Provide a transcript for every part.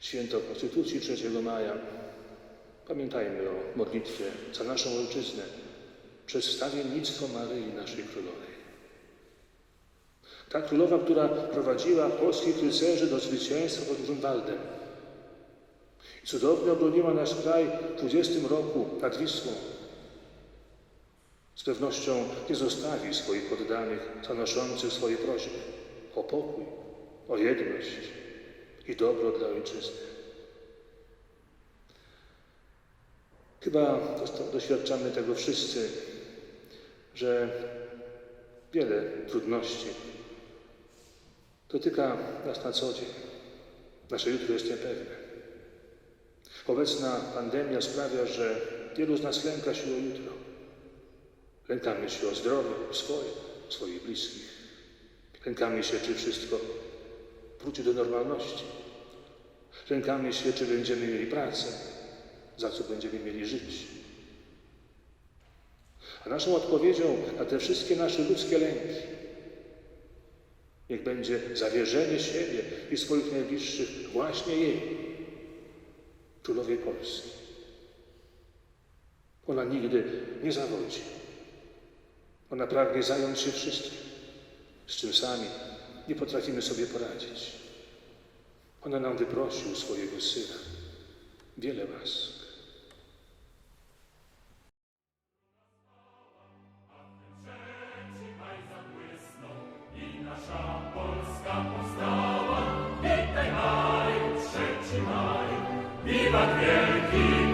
Święto Konstytucji 3 maja. Pamiętajmy o modlitwie za naszą Ojczyznę przez wstawiennictwo Maryi, naszej Królowej. Ta Królowa, która prowadziła polskich rycerzy do zwycięstwa pod Grunwaldem. Cudownie obroniła nasz kraj w 20 roku nad Wisłą. Z pewnością nie zostawi swoich poddanych zanoszących swoje prośby o pokój, o jedność i dobro dla ojczyzny. Chyba doświadczamy tego wszyscy, że wiele trudności dotyka nas na co dzień. Nasze jutro jest niepewne. Obecna pandemia sprawia, że wielu z nas lęka się o jutro. Lękamy się o zdrowie swoje, swoich bliskich. Lękamy się, czy wszystko wróci do normalności. Lękamy się, czy będziemy mieli pracę, za co będziemy mieli żyć. A naszą odpowiedzią na te wszystkie nasze ludzkie lęki niech będzie zawierzenie siebie i swoich najbliższych właśnie jej, królowej Polski. Ona nigdy nie zawodzi. Ona pragnie zająć się wszystkim, z czym sami nie potrafimy sobie poradzić. Ona nam wyprosił swojego Syna. Wiele łask. Wiwat wielki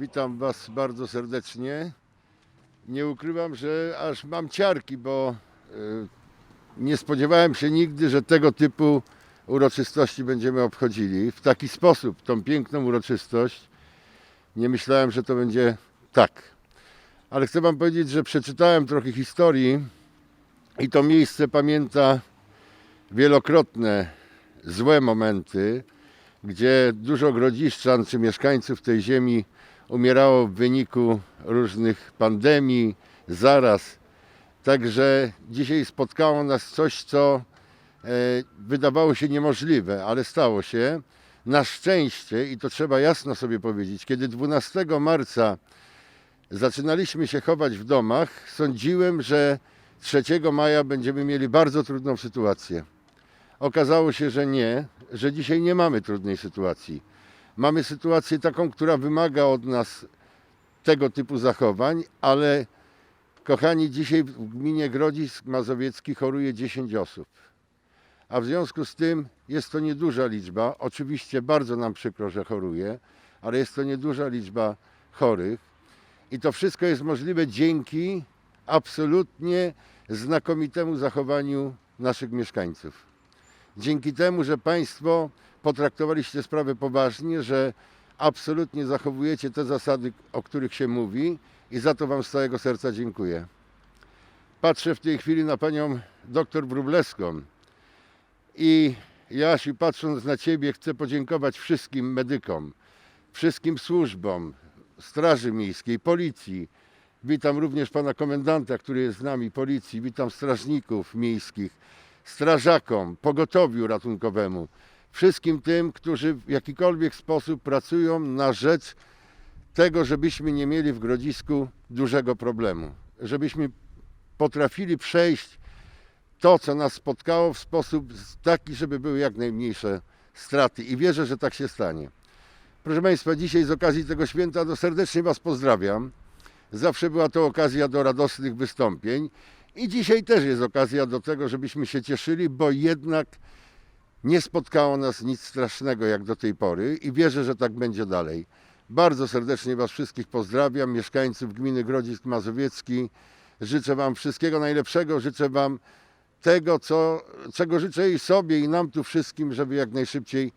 Witam Was bardzo serdecznie. Nie ukrywam, że aż mam ciarki, bo y, nie spodziewałem się nigdy, że tego typu uroczystości będziemy obchodzili w taki sposób, tą piękną uroczystość. Nie myślałem, że to będzie tak. Ale chcę Wam powiedzieć, że przeczytałem trochę historii i to miejsce pamięta wielokrotne złe momenty, gdzie dużo grodziszczan czy mieszkańców tej ziemi umierało w wyniku różnych pandemii, zaraz. Także dzisiaj spotkało nas coś, co e, wydawało się niemożliwe, ale stało się. Na szczęście, i to trzeba jasno sobie powiedzieć, kiedy 12 marca zaczynaliśmy się chować w domach, sądziłem, że 3 maja będziemy mieli bardzo trudną sytuację. Okazało się, że nie, że dzisiaj nie mamy trudnej sytuacji. Mamy sytuację taką, która wymaga od nas tego typu zachowań, ale kochani, dzisiaj w gminie Grodzisk Mazowiecki choruje 10 osób. A w związku z tym jest to nieduża liczba. Oczywiście bardzo nam przykro, że choruje, ale jest to nieduża liczba chorych. I to wszystko jest możliwe dzięki absolutnie znakomitemu zachowaniu naszych mieszkańców dzięki temu, że Państwo potraktowaliście sprawę poważnie, że absolutnie zachowujecie te zasady, o których się mówi i za to Wam z całego serca dziękuję. Patrzę w tej chwili na Panią doktor Wróblewską i Jasiu, patrząc na Ciebie, chcę podziękować wszystkim medykom, wszystkim służbom, Straży Miejskiej, Policji. Witam również Pana Komendanta, który jest z nami, Policji. Witam strażników miejskich strażakom, pogotowiu ratunkowemu, wszystkim tym, którzy w jakikolwiek sposób pracują na rzecz tego, żebyśmy nie mieli w Grodzisku dużego problemu, żebyśmy potrafili przejść to, co nas spotkało w sposób taki, żeby były jak najmniejsze straty i wierzę, że tak się stanie. Proszę Państwa, dzisiaj z okazji tego święta no serdecznie Was pozdrawiam. Zawsze była to okazja do radosnych wystąpień i dzisiaj też jest okazja do tego, żebyśmy się cieszyli, bo jednak nie spotkało nas nic strasznego jak do tej pory i wierzę, że tak będzie dalej. Bardzo serdecznie Was wszystkich pozdrawiam, mieszkańców gminy Grodzisk Mazowiecki. Życzę Wam wszystkiego najlepszego, życzę Wam tego, co, czego życzę i sobie, i nam tu wszystkim, żeby jak najszybciej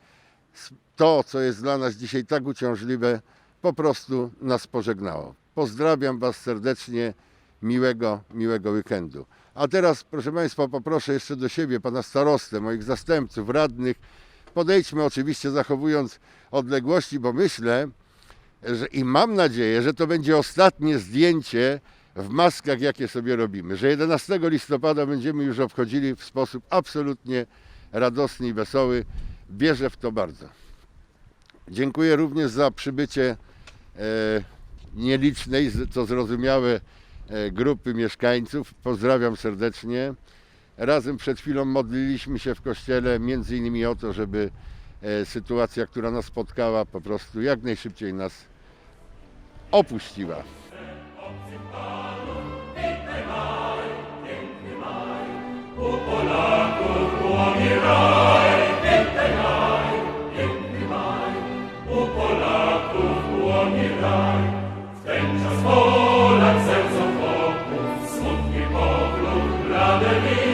to, co jest dla nas dzisiaj tak uciążliwe, po prostu nas pożegnało. Pozdrawiam Was serdecznie, miłego, miłego weekendu. A teraz, proszę Państwa, poproszę jeszcze do siebie pana starostę, moich zastępców, radnych. Podejdźmy oczywiście zachowując odległości, bo myślę że, i mam nadzieję, że to będzie ostatnie zdjęcie w maskach, jakie sobie robimy. Że 11 listopada będziemy już obchodzili w sposób absolutnie radosny i wesoły. Wierzę w to bardzo. Dziękuję również za przybycie e, nielicznej, co zrozumiałe, grupy mieszkańców. Pozdrawiam serdecznie. Razem przed chwilą modliliśmy się w kościele między innymi o to, żeby e, sytuacja, która nas spotkała, po prostu jak najszybciej nas opuściła. Hallelujah.